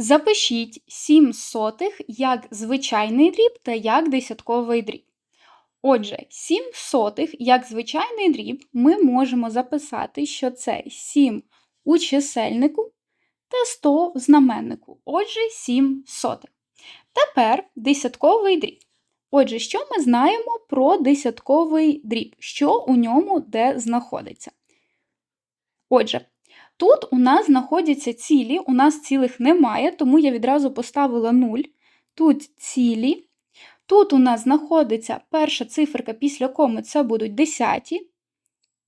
Запишіть 7 сотих як звичайний дріб та як десятковий дріб. Отже, 7 сотих як звичайний дріб ми можемо записати, що це 7 у чисельнику та 100 в знаменнику. Отже, 7 сотих. Тепер десятковий дріб. Отже, що ми знаємо про десятковий дріб? Що у ньому де знаходиться? Отже, тут у нас знаходяться цілі, у нас цілих немає, тому я відразу поставила 0. Тут цілі. Тут у нас знаходиться перша циферка після коми, це будуть десяті.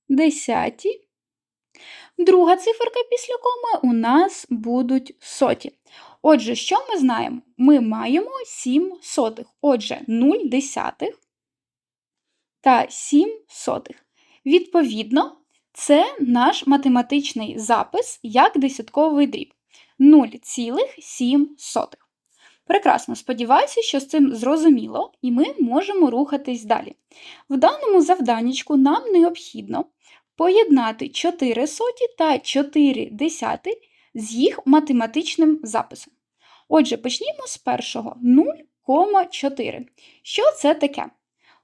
Десяті. Друга циферка після коми у нас будуть соті. Отже, що ми знаємо? Ми маємо 7 сотих. Отже, 0 десятих та 7 сотих. Відповідно, це наш математичний запис як десятковий дріб. 0,7. Прекрасно, сподіваюся, що з цим зрозуміло, і ми можемо рухатись далі. В даному завданнячку нам необхідно поєднати 4 соті та 4 десяти з їх математичним записом. Отже, почнімо з першого 0,4. Що це таке?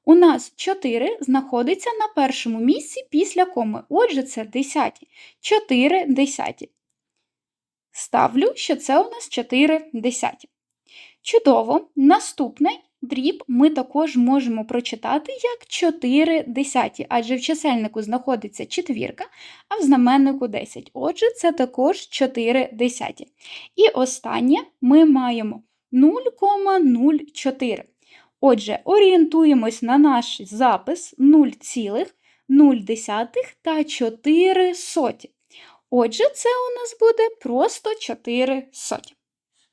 У нас 4 знаходиться на першому місці після коми. Отже, це десяті. 4 десяті. Ставлю, що це у нас 4 десяті. Чудово! Наступний дріб ми також можемо прочитати як 4 десяті, адже в чисельнику знаходиться четвірка, а в знаменнику 10. Отже, це також 4 десяті. І останнє ми маємо 0,04. Отже, орієнтуємось на наш запис 0,0 та 4 соті. Отже, це у нас буде просто 4 соті.